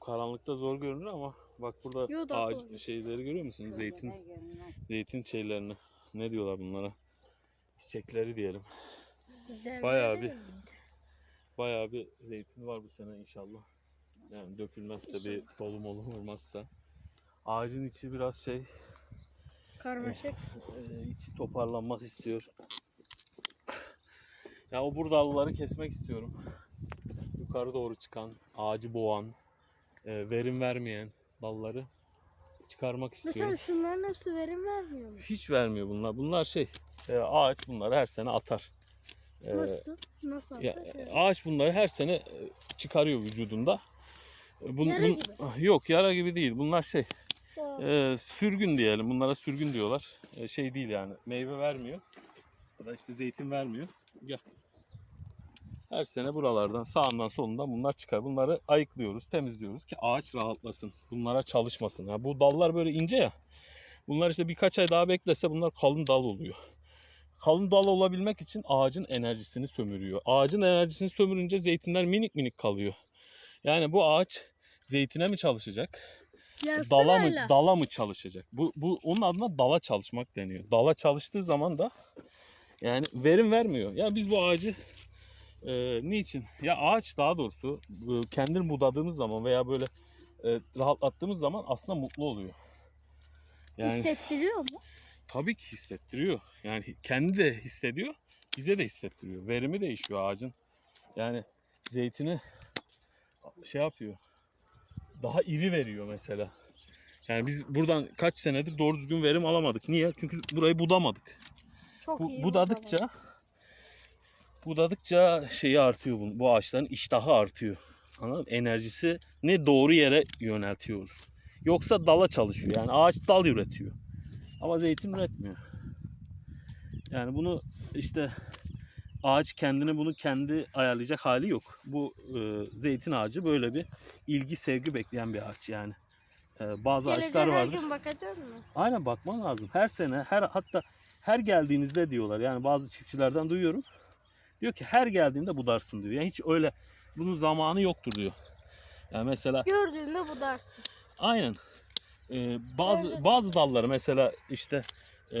karanlıkta zor görünür ama bak burada Yo, ağaç doğru. şeyleri görüyor musun? Zeytin zeytin şeylerini. Ne diyorlar bunlara? Çiçekleri diyelim. Güzel. Bayağı bir bayağı bir zeytin var bu sene inşallah. Yani dökülmezse bir dolu molu olmazsa. Ağacın içi biraz şey Karmaşık. e, içi toparlanmak istiyor. Ya o burdalları kesmek istiyorum. Yukarı doğru çıkan, ağacı boğan, e, verim vermeyen dalları çıkarmak istiyorum. Mesela şunların hepsi verim vermiyor mu? Hiç vermiyor bunlar. Bunlar şey, e, ağaç bunları her sene atar. E, Nasıl? Nasıl? ya, yapacağız? ağaç bunları her sene e, çıkarıyor vücudunda. E, Bun, Yara bun- gibi. Yok yara gibi değil. Bunlar şey, e, sürgün diyelim. Bunlara sürgün diyorlar. E, şey değil yani. Meyve vermiyor. Ya da işte zeytin vermiyor. Gel. Her sene buralardan sağından solundan bunlar çıkar. Bunları ayıklıyoruz, temizliyoruz ki ağaç rahatlasın. Bunlara çalışmasın. Ha, bu dallar böyle ince ya. Bunlar işte birkaç ay daha beklese bunlar kalın dal oluyor. Kalın dal olabilmek için ağacın enerjisini sömürüyor. Ağacın enerjisini sömürünce zeytinler minik minik kalıyor. Yani bu ağaç zeytine mi çalışacak? ya dala mı dala mı çalışacak? Bu bu onun adına dala çalışmak deniyor. Dala çalıştığı zaman da yani verim vermiyor. Ya biz bu ağacı e, niçin? Ya ağaç daha doğrusu e, kendini budadığımız zaman veya böyle e, rahatlattığımız zaman aslında mutlu oluyor. Yani Hissettiriyor mu? tabii ki hissettiriyor. Yani kendi de hissediyor, bize de hissettiriyor. Verimi değişiyor ağacın. Yani zeytini şey yapıyor. Daha iri veriyor mesela. Yani biz buradan kaç senedir doğru düzgün verim alamadık. Niye? Çünkü burayı budamadık. Çok Bu, iyi. budadıkça budadıkça şeyi artıyor bu, bu ağaçların iştahı artıyor. Anladın mı? Enerjisi ne doğru yere yöneltiyor. Yoksa dala çalışıyor. Yani ağaç dal üretiyor. Ama zeytin üretmiyor. Yani bunu işte ağaç kendini bunu kendi ayarlayacak hali yok. Bu e, zeytin ağacı böyle bir ilgi sevgi bekleyen bir ağaç yani. E, bazı Geleceğe ağaçlar her vardır. gün bakacak mı? Aynen bakman lazım. Her sene, her hatta her geldiğinizde diyorlar. Yani bazı çiftçilerden duyuyorum. Diyor ki her geldiğinde budarsın diyor. Yani hiç öyle bunun zamanı yoktur diyor. Yani mesela Gördüğünde budarsın. aynen Ee, bazı bazı dalları mesela işte e,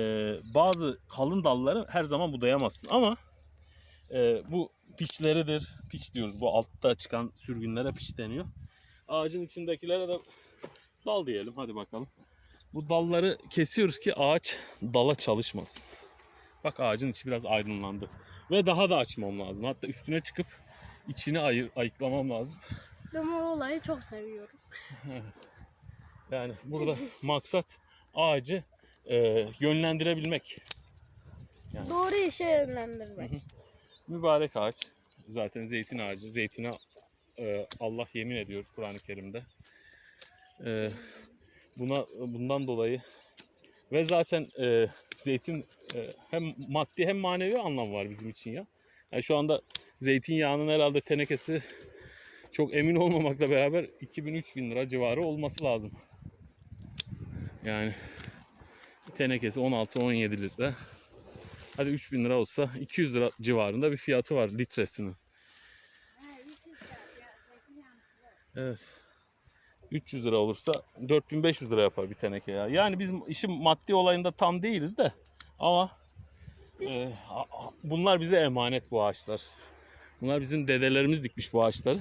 bazı kalın dalları her zaman budayamazsın ama e, bu piçleridir. Piç diyoruz. Bu altta çıkan sürgünlere piç deniyor. Ağacın içindekilere de dal diyelim. Hadi bakalım. Bu dalları kesiyoruz ki ağaç dala çalışmasın. Bak ağacın içi biraz aydınlandı. Ve daha da açmam lazım. Hatta üstüne çıkıp içini ayı, ayıklamam lazım. Ben o olayı çok seviyorum. Yani burada maksat ağacı e, yönlendirebilmek. Yani. Doğru işe yönlendirmek. Mübarek ağaç. Zaten zeytin ağacı. Zeytine e, Allah yemin ediyor Kur'an-ı Kerim'de. E, buna bundan dolayı ve zaten e, zeytin e, hem maddi hem manevi anlam var bizim için ya. Yani şu anda zeytinyağının herhalde tenekesi çok emin olmamakla beraber 2000-3000 lira civarı olması lazım. Yani tenekesi 16-17 litre. Hadi 3000 lira olsa 200 lira civarında bir fiyatı var litresinin. Evet. 300 lira olursa 4500 lira yapar bir teneke ya. Yani biz işin maddi olayında tam değiliz de ama e, a- a- bunlar bize emanet bu ağaçlar. Bunlar bizim dedelerimiz dikmiş bu ağaçları.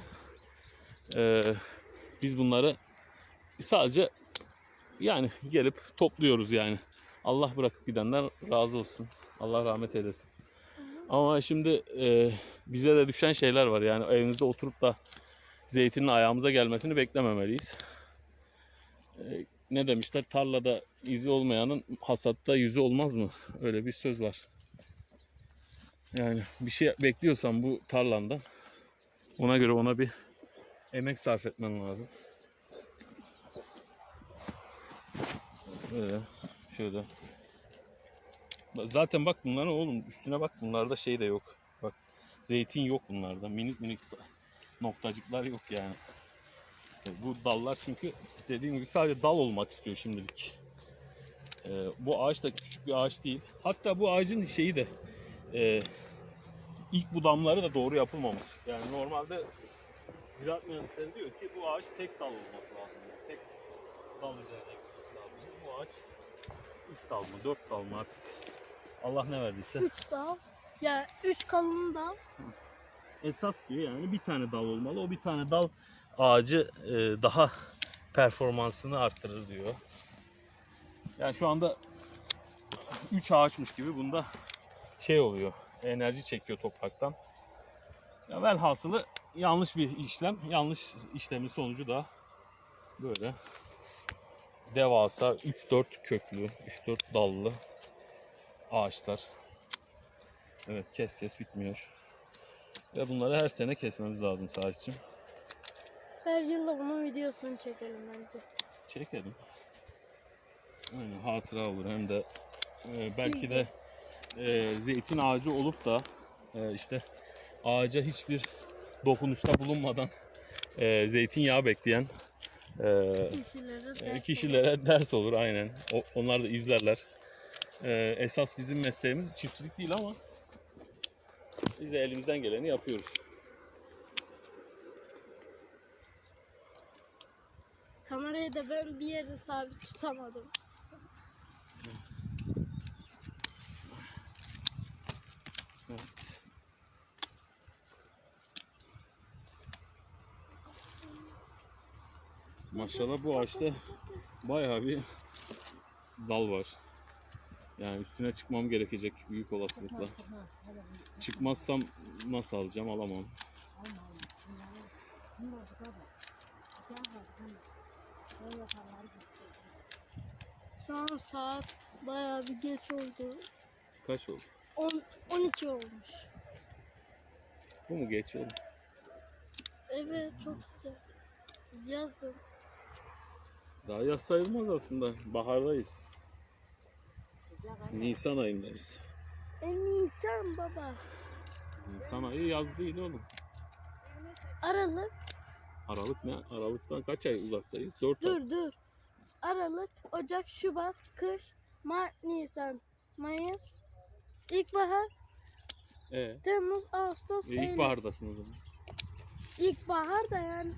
E, biz bunları sadece yani gelip topluyoruz yani. Allah bırakıp gidenler razı olsun. Allah rahmet eylesin. Ama şimdi e, bize de düşen şeyler var. Yani evimizde oturup da zeytinin ayağımıza gelmesini beklememeliyiz. E, ne demişler? Tarlada izi olmayanın hasatta yüzü olmaz mı? Öyle bir söz var. Yani bir şey bekliyorsan bu tarlandan ona göre ona bir emek sarf etmen lazım. Böyle şöyle. Zaten bak bunların oğlum üstüne bak bunlarda şey de yok. Bak zeytin yok bunlarda. Minik minik noktacıklar yok yani. E, Bu dallar çünkü dediğim gibi sadece dal olmak istiyor şimdilik. E, bu ağaç da küçük bir ağaç değil. Hatta bu ağacın şeyi de e, ilk budamları da doğru yapılmamış. Yani normalde Ziraat mühendisleri diyor ki bu ağaç tek dal olması lazım. diyor. Tek dal üzerine gitmesi lazım. Bu ağaç 3 dal mı 4 dal mı artık Allah ne verdiyse. Üç dal. Yani üç kalın dal. Esas diyor yani bir tane dal olmalı. O bir tane dal ağacı e, daha performansını arttırır diyor. Yani şu anda 3 ağaçmış gibi bunda şey oluyor. Enerji çekiyor topraktan. Ya velhasılı yanlış bir işlem. Yanlış işlemin sonucu da böyle devasa 3-4 köklü, 3-4 dallı ağaçlar. Evet kes kes bitmiyor. Ve bunları her sene kesmemiz lazım saççım. Her yılda bunun videosunu çekelim bence. Çekelim. Aynen hatıra olur hem de e, belki de e, zeytin ağacı olup da e, işte ağaca hiçbir dokunuşta bulunmadan e, zeytinyağı bekleyen e, Kişilere e, ders kişilere ders olur aynen. O, onlar da izlerler. E, esas bizim mesleğimiz çiftçilik değil ama biz de elimizden geleni yapıyoruz. Kamerayı da ben bir yerde sabit tutamadım. Maşallah bu ağaçta bayağı bir dal var. Yani üstüne çıkmam gerekecek büyük olasılıkla. Çıkmazsam nasıl alacağım alamam. Şu an saat bayağı bir geç oldu. Kaç oldu? 10, 12 olmuş. Bu mu geç oldu? Evet çok sıcak. Yazın. Daha yaz sayılmaz aslında. Bahardayız. Nisan ayındayız. En Nisan baba. Nisan ayı yaz değil oğlum. Aralık. Aralık ne? Aralıktan kaç ay uzaktayız? 4 ay. Dur dur. Aralık, Ocak, Şubat, kış, Mart, Nisan, Mayıs, İlkbahar, Ee, Temmuz, Ağustos, e, Eylül. ilkbahardasın o zaman. İlkbahar da yani.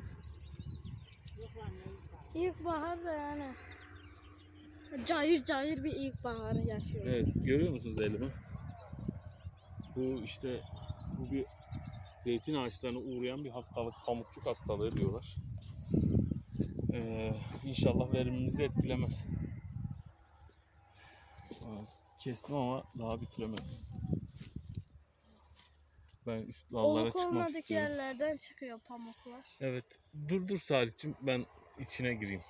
İlkbahar da yani. Cayır cayır bir ilkbaharı yaşıyor. Evet, görüyor musunuz elimi? Bu işte bu bir zeytin ağaçlarına uğrayan bir hastalık, pamukçuk hastalığı diyorlar. Ee, inşallah verimimizi etkilemez. Kestim ama daha bitiremedim. Ben üst dallara Oluk çıkmak istiyorum. yerlerden çıkıyor pamuklar. Evet, dur dur Salih'cim ben içine gireyim.